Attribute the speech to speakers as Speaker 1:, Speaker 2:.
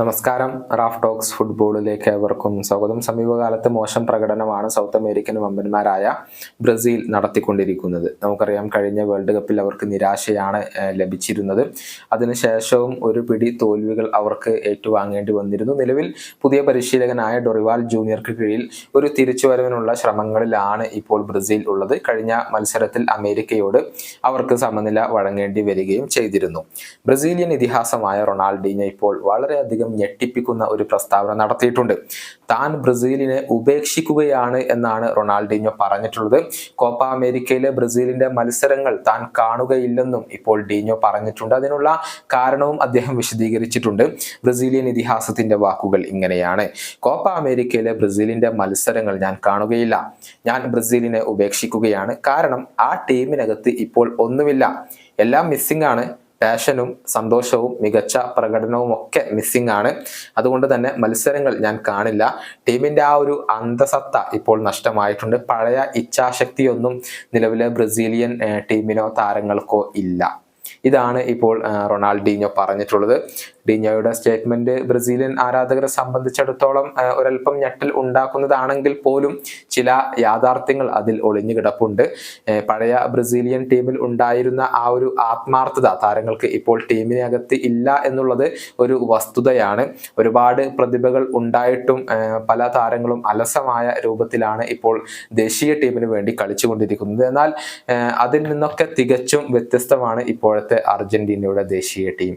Speaker 1: നമസ്കാരം. Raf talks ഫുട്ബോളിലേക്ക് ഏവർക്കും സ്വാഗതം. സമീപകാലത്ത് മോശം പ്രകടനമാണ് സൗത്ത് അമേരിക്കൻ വമ്പന്മാരായ ബ്രസീൽ നടത്തിക്കൊണ്ടിരിക്കുന്നത്. നമുക്കറിയാം കഴിഞ്ഞ വേൾഡ് കപ്പിൽ അവർക്ക് നിരാശയാണ് ലഭിച്ചിരുന്നത്. അതിനുശേഷവും ഒരു പിടി തോൽവികൾ അവർക്ക് ഏറ്റുവാങ്ങേണ്ടി വന്നിരുന്നു. നിലവിൽ പുതിയ പരിശീലകനായ ഡൊറിവാൽ ജൂനിയർക്ക് കീഴിൽ ഒരു തിരിച്ചുവരവിനുള്ള ശ്രമങ്ങളിലാണ് ഇപ്പോൾ ബ്രസീൽ ഉള്ളത്. കഴിഞ്ഞ മത്സരത്തിൽ അമേരിക്കയോട് അവർക്ക് സമനില വഴങ്ങേണ്ടി വരികയും ചെയ്തിരുന്നു. ബ്രസീലിയൻ ഇതിഹാസമായ റൊണാൾഡീനെ ഇപ്പോൾ വളരെയധികം ഞെട്ടിപ്പിക്കുന്ന ഒരു പ്രസ്താവന നടത്തിയിട്ടുണ്ട്. താൻ ബ്രസീലിനെ ഉപേക്ഷിക്കുകയാണ് എന്നാണ് റൊണാൾഡിനോ പറഞ്ഞിട്ടുള്ളത്. കോപ്പ അമേരിക്കയിലെ ബ്രസീലിന്റെ മത്സരങ്ങൾ താൻ കാണുകയില്ലെന്നും ഇപ്പോൾ ഡീഞ്ഞോ പറഞ്ഞിട്ടുണ്ട്. അതിനുള്ള കാരണവും അദ്ദേഹം വിശദീകരിച്ചിട്ടുണ്ട്. ബ്രസീലിയൻ ഇതിഹാസത്തിന്റെ വാക്കുകൾ ഇങ്ങനെയാണ്. കോപ്പ അമേരിക്കയിലെ ബ്രസീലിന്റെ മത്സരങ്ങൾ ഞാൻ കാണുകയില്ല. ഞാൻ ബ്രസീലിനെ ഉപേക്ഷിക്കുകയാണ്. കാരണം ആ ടീമിനകത്ത് ഇപ്പോൾ ഒന്നുമില്ല. എല്ലാം മിസ്സിംഗ് ആണ്. പാഷനും സന്തോഷവും മികച്ച പ്രകടനവും ഒക്കെ മിസ്സിംഗ് ആണ്. അതുകൊണ്ട് തന്നെ മത്സരങ്ങൾ ഞാൻ കാണില്ല. ടീമിന്റെ ആ ഒരു അന്തസത്ത ഇപ്പോൾ നഷ്ടമായിട്ടുണ്ട്. പഴയ ഇച്ഛാശക്തിയൊന്നും നിലവിലെ ബ്രസീലിയൻ ടീമിനോ താരങ്ങൾക്കോ ഇല്ല. ഇതാണ് ഇപ്പോൾ റൊണാൾഡീഞ്ഞോ പറഞ്ഞിട്ടുള്ളത്. ഡീഞ്ഞോയുടെ സ്റ്റേറ്റ്മെന്റ് ബ്രസീലിയൻ ആരാധകരെ സംബന്ധിച്ചിടത്തോളം ഒരൽപ്പം ഞെട്ടൽ ഉണ്ടാക്കുന്നതാണെങ്കിൽ പോലും ചില യാഥാർത്ഥ്യങ്ങൾ അതിൽ ഒളിഞ്ഞു കിടപ്പുണ്ട്. പഴയ ബ്രസീലിയൻ ടീമിൽ ഉണ്ടായിരുന്ന ആ ഒരു ആത്മാർത്ഥത താരങ്ങൾക്ക് ഇപ്പോൾ ടീമിനകത്ത് ഇല്ല എന്നുള്ളത് ഒരു വസ്തുതയാണ്. ഒരുപാട് പ്രതിഭകൾ ഉണ്ടായിട്ടും പല താരങ്ങളും അലസമായ രൂപത്തിലാണ് ഇപ്പോൾ ദേശീയ ടീമിന് വേണ്ടി കളിച്ചുകൊണ്ടിരിക്കുന്നത്. എന്നാൽ അതിൽ നിന്നൊക്കെ തികച്ചും വ്യത്യസ്തമാണ് ഇപ്പോഴത്തെ അർജന്റീനയുടെ ദേശീയ ടീം.